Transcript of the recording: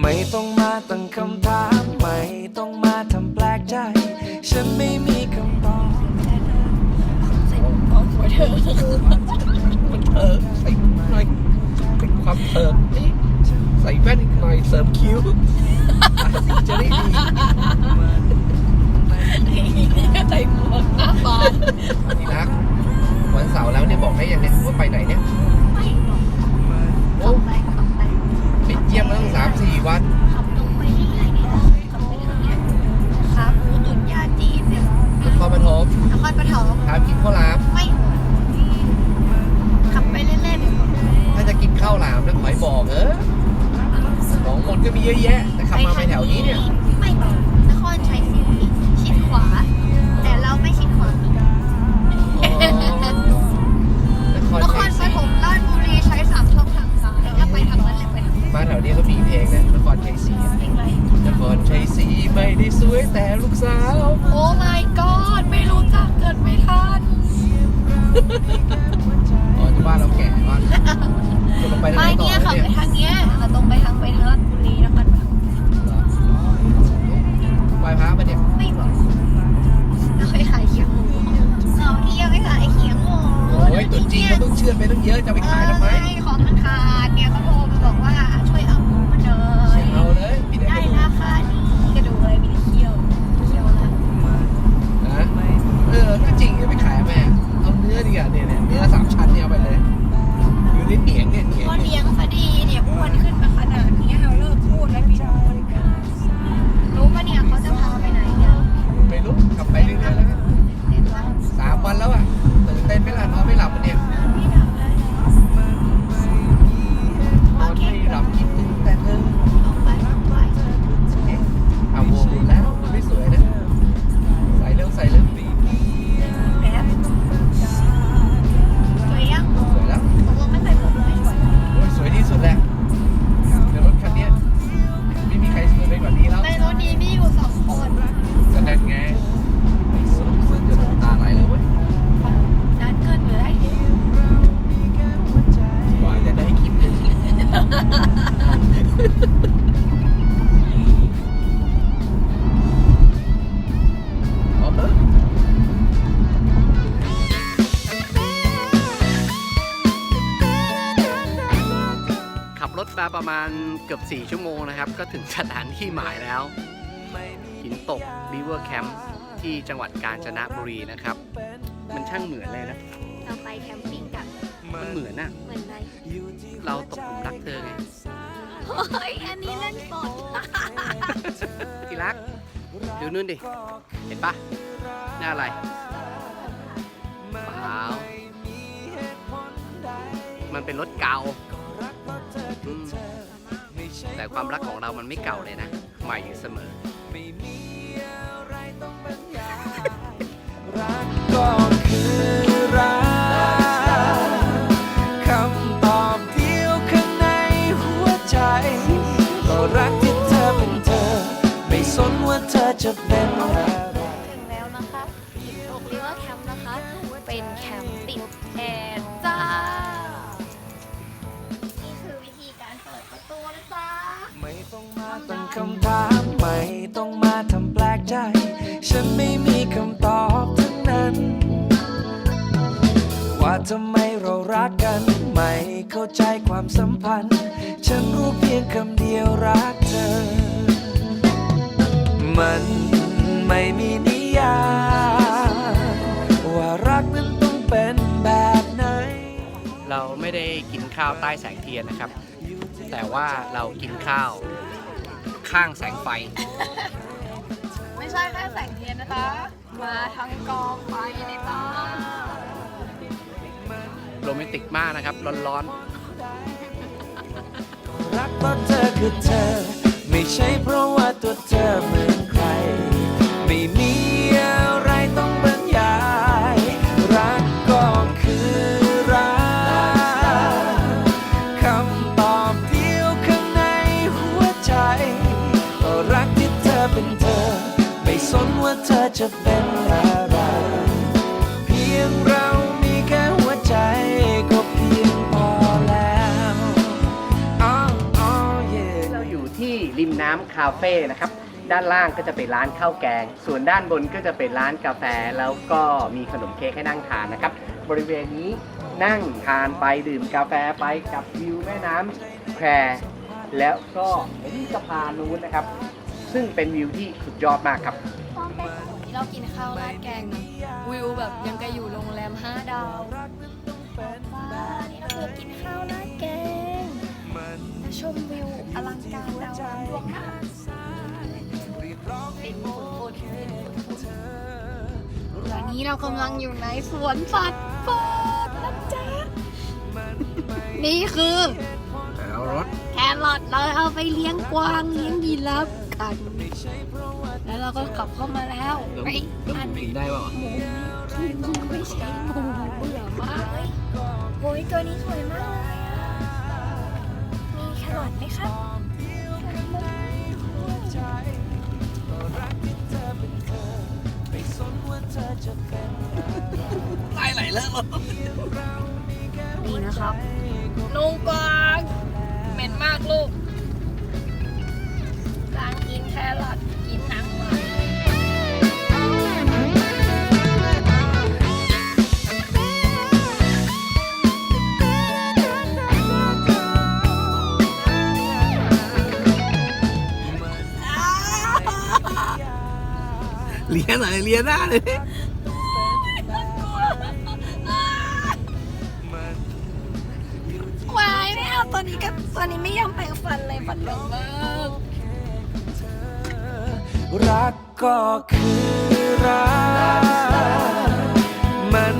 ไม่ต้องมาตั้งคำถาม ไม่ต้องมาทำแปลกใจ ฉันไม่มีคำตอบใส่กองหัวเธอมันเถิกใส่หน่อยเป็นความเถิกนี่ใส่แว่นอีกหน่อยเสริมคิ้วจะได้ดีใส่หมวกหน้าบานทีรักวันเสาร์แล้วเนี่ยบอกได้ยังเนี่ยว่าไปไหนเนี่ย เยอะแยะแต่ๆขับมาไปแถวนี้เนี่ยไม่บอกนครชัยศรีชิดขวา แต่เราไม่ชิดขวาอ๋อนครนคชัรยปศรีฐมราชบุรีใช้สามช่องทางซ้ายถ้าไปทางนั้นเลยไปทางนั้นมาแถวนี้ก็มีเพลงนะนครชัยศรีอะเพลงอะไรนครชัยศรีไม่ได้สวยแต่ลูกสาว โอ้ my god ไม่รู้จักเกิดไม่ทันอ๋อที่บ้านเราแก่มากจะลงไปทางไหไม่นต่อเนี่ยขับเนี่ยไป ขับรถมาประมาณเกือบ 4 ชั่วโมงนะครับ ก็ถึงสถานที่หมายแล้ว หินตก River Camp ที่จังหวัดกาญจนบุรีนะครับ มันช่างเหมือนเลยนะ เราไปแคมปิ้งกันมันเหมือนอะเหมือนไร เราตกหลุมรักเธอไงเฮ้ ยอันนี้เล่นสดที่รักดูนู่นดิ เห็นปะหน้าอะไรเปล่ามันเป็นรถเก่าอืมแต่ความรักของเรามันไม่เก่าเลยนะ ใหม่อยู่เสมอ รัก ถึงแล้วนะคะหินตกริเวอร์แคมป์นะคะ เป็นแคมป์ติดแอร์จ้า นี่คือวิธีการเปิดประตูนะจ๊ะไม่ต้องมาตั้งคำถามไม่ต้องมาทำแปลกใจ ฉันไม่มีคำตอบทั้งนั้น ว่าทำไมเรารักกัน ไม่เข้าใจความสัมพันธ์ ฉันรู้เพียงคำเดียวรักเธอ ใต้แสงเทียนนะครับ แต่ว่าเรากินข้าวข้างแสงไฟ ไม่ใช่แค่แสงเทียนนะคะ มาทั้งกองไฟเลยจ้าโรแมนติกมากนะครับ ร้อนรักเพราะเธอคือเธอ ไม่ใช่เพราะว่าตัวเธอ จะเป็นอะไร เพียงเรามีแค่หัวใจก็เพียงพอแล้วอ๋ออ๋อ yeah ๆเราอยู่ที่ริมน้ำคาเฟ่นะครับ ด้านล่างก็จะเป็นร้านข้าวแกง ส่วนด้านบนก็จะเป็นร้านกาแฟ แล้วก็มีขนมเค้กให้นั่งทานนะครับ บริเวณนี้นั่งทานไปดื่มกาแฟไปกับวิวแม่น้ำแควแล้วก็ไปที่สะพานนู้นนะครับ ซึ่งเป็นวิวที่สุดยอดมากครับ เรากินข้าวราดแกงนะวิวแบบยังกับอยู่โรงแรม5ดาวว้านี่เราคือกินข้าวราดแกงและชมวิวอลังการดาวน้ำดวงหน้าเป็นโคตรตอนนี้เรากำลังอยู่ในสวนสัตว์เปิดนะจ๊ะนี่คือเอารถแครอทเราเอาไปเลี้ยงกวางเลี้ยงยีราฟกัน แล้วเราก็กลับเข้ามาแล้วแล้วไปแล้วหอันมูกินได้ป่าวหมูกินไม่ใช่หมูเบื่อมากเลยโอ้ยตัวนี้สวยมากเลยอะมีแครอทไหมครับไล่ไหลเลิกรถนี่นะครับลุงกวางเหม็นมากลูก หน่อยเลียหน้าเลยวายไม่เอาตัวนี้ก็ตัวนี้ไม่ยอมแปรงฟันเลยฟันเหลืองมากรักก็คือรักมัน